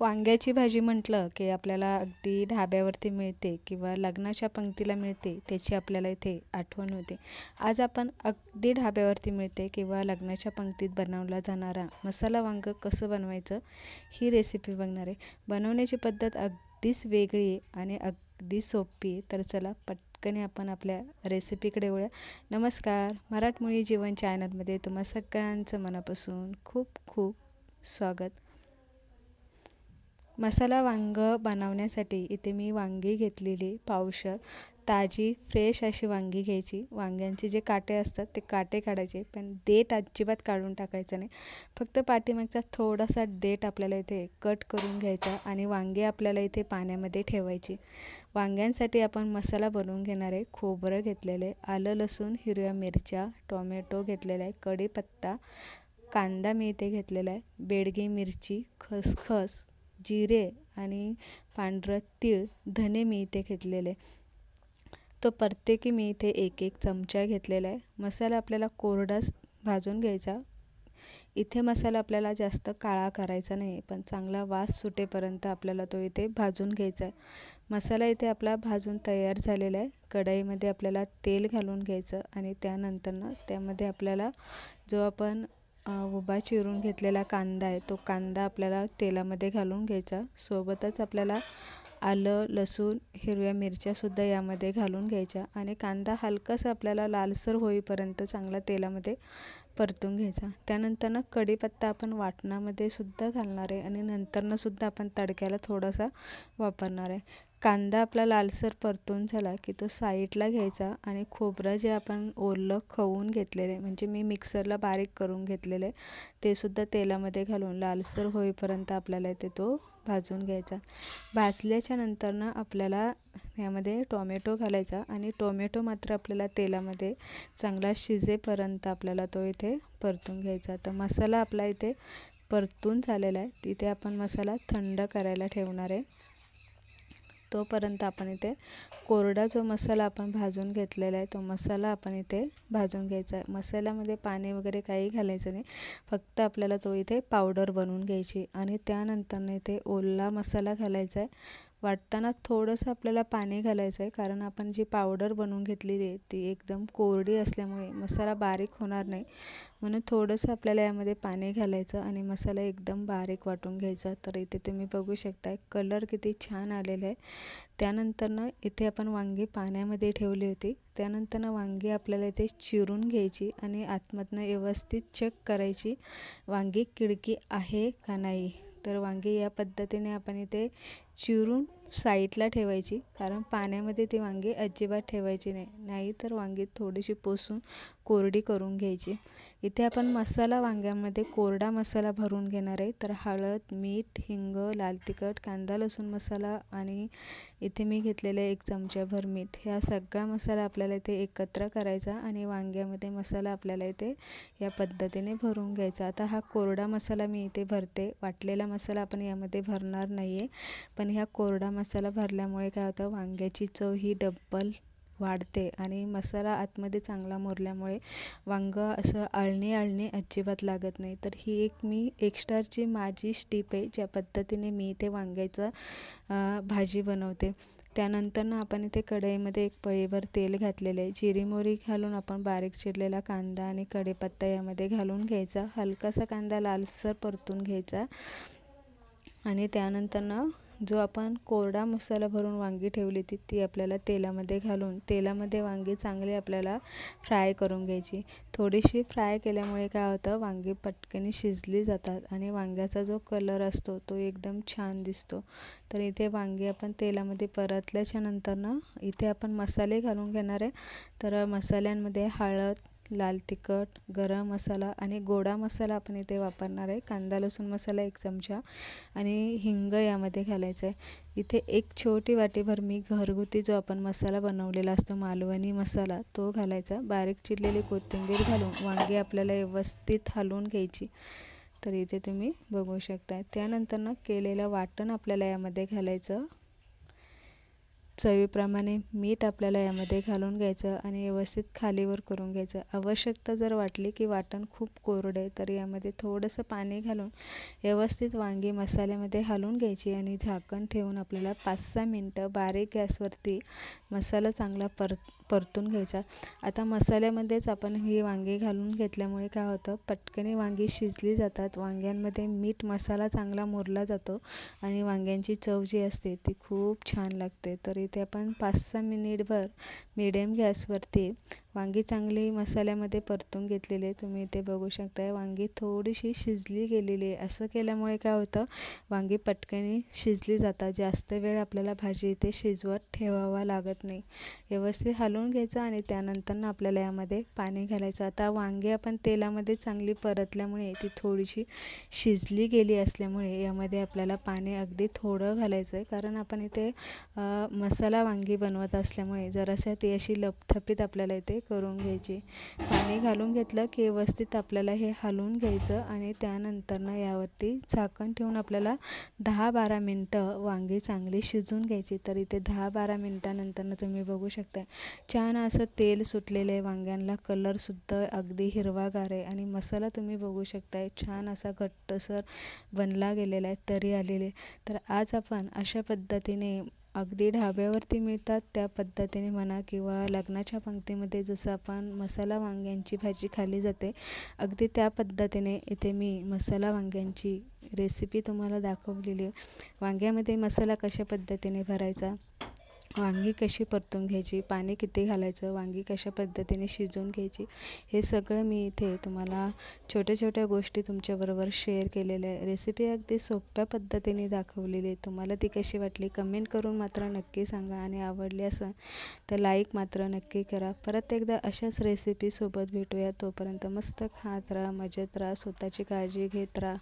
वांग्याची भाजी म्हटलं की आपल्याला अगदी ढाब्यावरती मिळते किंवा लग्नाच्या पंक्तीला मिळते त्याची आपल्याला इथे आठवण होते. आज आपण अगदी ढाब्यावरती मिळते किंवा लग्नाच्या पंक्तीत बनवला जाणारा मसाला वांग कसं बनवायचं ही रेसिपी बघणार. आहे बनवण्याची पद्धत अगदीच वेगळी आहे आणि अगदी सोपी आहे. तर चला पटकन आपण आपल्या रेसिपीकडे वळूया. नमस्कार. मराठमोळी जीवन चॅनलमध्ये तुम्हा सगळ्यांचं मनापासून खूप खूप स्वागत. मसाला वांगं बनवण्यासाठी इथे मी वांगी घेतलेली पावशर ताजी फ्रेश अशी वांगी घ्यायची. वांग्यांचे जे काटे असतात ते काटे काढायचे पण देठ अजिबात काढून टाकायचं नाही. फक्त पाठीमागचा थोडासा देठ आपल्याला इथे कट करून घ्यायचा आणि वांगे आपल्याला इथे पाण्यामध्ये ठेवायची. वांग्यांसाठी आपण मसाला बनवून घेणार आहे खोबरं घेतलेलं आहे आलं लसूण हिरव्या मिरच्या टोमॅटो घेतलेला आहे कढीपत्ता कांदा मी इथे घेतलेला आहे बेडगी मिरची खसखस जिरे आणि पांढरं तीळ धने मी इथे घेतलेले. तो प्रत्येकी मी इथे एक एक चमचा घेतलेला आहे. मसाला आपल्याला कोरडाच भाजून घ्यायचा. इथे मसाला आपल्याला जास्त काळा करायचा नाही पण चांगला वास सुटेपर्यंत आपल्याला तो इथे भाजून घ्यायचा आहे. मसाला इथे आपला भाजून तयार झालेला आहे. कढईमध्ये आपल्याला तेल घालून घ्यायचं आणि त्यानंतरनं त्यामध्ये आपल्याला जो आपण उभा चिरून घेतलेला कांदा आहे. तो कांदा आपल्याला तेलामध्ये घालून घ्यायचा. सोबतच आपल्याला आलं लसूण हिरव्या मिरच्यासुद्धा यामध्ये घालून घ्यायच्या. आणि कांदा हलकासा आपल्याला लालसर होईपर्यंत चांगला तेलामध्ये परतून घ्यायचा. त्यानंतरनं कढीपत्ता आपण वाटणामध्ये सुद्धा घालणार आहे. आणि नंतरनं सुद्धा आपण तडक्याला थोडासा वापरणार आहे. कांदा आपला लालसर परतून झाला की तो साईडला घ्यायचा आणि खोबरं जे आपण ओलं खवून घेतलेलं आहे म्हणजे मी मिक्सरला बारीक करून घेतलेलं आहे ते सुद्धा तेलामध्ये घालून लालसर होईपर्यंत आपल्याला ते तो भाजून घ्यायचा. भाजल्याच्या नंतरनं आपल्याला यामध्ये टोमॅटो घालायचा आणि टोमॅटो मात्र आपल्याला तेलामध्ये चांगला शिजेपर्यंत आपल्याला तो इथे परतून घ्यायचा. तर मसाला आपला इथे परतून झालेला आहे. तिथे आपण मसाला थंड करायला ठेवणार आहे. तोपर्यंत आपण इथे कोरडा जो मसाला आपण भाजून घेतलेला आहे तो मसाला आपण इथे भाजून घ्यायचा आहे. मसाल्यामध्ये पाणी वगैरे काही घालायचं नाही. फक्त आपल्याला तो इथे पावडर बनवून घ्यायची. आणि त्यानंतरनं इथे ओला मसाला घालायचा आहे. वाटताना थोडंसं आपल्याला पाणी घालायचं आहे कारण आपण जी पावडर बनवून घेतलेली आहे ती एकदम कोरडी असल्यामुळे मसाला बारीक होणार नाही. म्हणून थोडंसं आपल्याला यामध्ये पाणी घालायचं आणि मसाला एकदम बारीक वाटून घ्यायचा. तर इथे तुम्ही बघू शकताय कलर किती छान आलेला आहे त्यानंतरनं इथे आपण वांगी पाण्यामध्ये ठेवली होती. त्यानंतरनं वांगी आपल्याला इथे चिरून घ्यायची आणि आतमधनं व्यवस्थित चेक करायची वांगी किडकी आहे का नाही. तर वांगे या पद्धतीने आपण इथे चिरून साईडला ठेवायची कारण पाण्यामध्ये ती वांगी अजिबात ठेवायची नाही. नाही तर वांगी थोडीशी पोसून कोरडी करून घ्यायची. इथे आपण मसाला वांग्यामध्ये कोरडा मसाला भरून घेणार आहे. तर हळद मीठ हिंग लाल तिखट कांदा लसूण मसाला आणि इथे मी घेतलेलं एक चमच्याभर मीठ. ह्या सगळा मसाला आपल्याला इथे एकत्र करायचा आणि वांग्यामध्ये मसाला आपल्याला इथे या पद्धतीने भरून घ्यायचा. आता हा कोरडा मसाला मी इथे भरते. वाटलेला मसाला आपण यामध्ये भरणार नाही आहे पण ह्या कोरडा मसाला भरल्यामुळे काय होतं वांग्याची चव ही डब्बल वाढते आणि मसाला आतमध्ये चांगला मुरल्यामुळे वांगं असं अळणी अळणी अजिबात लागत नाही. तर ही एक मी एक्स्ट्राची माझी स्टीप आहे ज्या पद्धतीने मी ते वांग्याचं भाजी बनवते. त्यानंतरनं आपण इथे कढईमध्ये एक पळीवर तेल घातलेले आहे. जिरी मोहरी घालून आपण बारीक चिरलेला कांदा आणि कढीपत्ता यामध्ये घालून घ्यायचा. हलकासा कांदा लालसर परतून घ्यायचा. आणि त्यानंतरनं जो आपण कोरडा मसाला भरून वांगी ठेवली होती ती आपल्याला तेलामध्ये घालून तेलामध्ये वांगी चांगली आपल्याला फ्राय करून घ्यायची. थोडीशी फ्राय केल्यामुळे काय होतं वांगी पटकन शिजली जातात आणि वांग्याचा जो कलर असतो तो एकदम छान दिसतो. तर इथे वांगी आपण तेलामध्ये परतल्याच्या नंतरनं इथे आपण मसाले घालून घेणार आहे. तर मसाल्यांमध्ये हळद लाल तिखट गरम मसाला आणि गोडा मसाला आपण इथे वापरणार आहे. कांदा लसूण मसाला एक चमचा आणि हिंग यामध्ये घालायचं आहे इथे एक छोटी वाटीभर मी घरगुती जो आपण मसाला बनवलेला असतो मालवणी मसाला तो घालायचा. बारीक चिरलेली कोथिंबीर घालून वांगी आपल्याला व्यवस्थित हलवून घ्यायची. तर इथे तुम्ही बघू शकता त्यानंतर ना केलेलं वाटण आपल्याला यामध्ये घालायचं. चवीप्रमाणे मीठ आपल्याला यामध्ये घालून घ्यायचं आणि व्यवस्थित खालीवर करून घ्यायचं. आवश्यकता जर वाटली की वाटण खूप कोरडं आहे तर यामध्ये थोडंसं पाणी घालून व्यवस्थित वांगी मसाल्यामध्ये घालून घ्यायची आणि झाकण ठेवून आपल्याला पाच सहा मिनटं बारीक गॅसवरती मसाला चांगला पर परतून घ्यायचा. आता मसाल्यामध्येच आपण ही वांगी घालून घेतल्यामुळे काय होतं पटकन वांगी शिजली जातात. वांग्यांमध्ये मीठ मसाला चांगला मुरला जातो आणि वांग्यांची चव जी असते ती खूप छान लागते. तरी इथे आपण पाच सहा मिनिटभर मिडियम गॅसवरती वांगी चांगली मसाल्यामध्ये परतून घेतलेली आहे. तुम्ही इथे बघू शकताय वांगी थोडीशी शिजली गेलेली आहे. असं केल्यामुळे काय होतं वांगी पटकनी शिजली जातात. जास्त वेळ आपल्याला भाजी इथे शिजवत ठेवावा लागत नाही. व्यवस्थित हलवून घ्यायचं आणि त्यानंतर आपल्याला यामध्ये पाणी घालायचं. आता वांगी आपण तेलामध्ये चांगली परतल्यामुळे ती थोडीशी शिजली गेली असल्यामुळे यामध्ये आपल्याला पाणी अगदी थोडं घालायचं आहे कारण आपण इथे मसाला वांगी बनवत असल्यामुळे जराशा ती अशी लपथपीत आपल्याला इथे करून घ्यायची. पाणी घालून घेतलं की व्यवस्थित आपल्याला हे हलवून घ्यायचं आणि त्यानंतरनं यावरती झाकण ठेवून आपल्याला दहा बारा मिनटं वांगी चांगली शिजून घ्यायची. तर इथे दहा बारा मिनटानंतरनं तुम्ही बघू शकता. छान असं तेल सुटलेलं आहे वांग्यांना. कलरसुद्धा अगदी हिरवागार आहे आणि मसाला तुम्ही बघू शकताय छान असा घट्टसर बनला गेलेला आहे तरी आलेले तर आज आपण अशा पद्धतीने अगदी ढाब्यावरती मिळतात त्या पद्धतीने म्हणा किंवा लग्नाच्या पंक्तीमध्ये जसं आपण मसाला वांग्यांची भाजी खाली जाते अगदी त्या पद्धतीने इथे मी मसाला वांग्यांची रेसिपी तुम्हाला दाखवलेली आहे. वांग्यामध्ये मसाला कशा पद्धतीने भरायचा? वांगी कशी परतून घ्यायची पाणी किती घालायचं वांगी कशा पद्धतीने शिजवून घ्यायची हे सगळं मी इथे तुम्हाला छोट्या छोट्या गोष्टी तुमच्याबरोबर शेअर केलेल्या आहे रेसिपी अगदी सोप्या पद्धतीने दाखवलेली आहे तुम्हाला ती कशी वाटली कमेंट करून मात्र नक्की सांगा आणि आवडली असं तर लाईक मात्र नक्की करा. परत एकदा अशाच रेसिपीसोबत भेटूया. तोपर्यंत मस्त खात राहा मजेत राहा स्वतःची काळजी घेत राहा.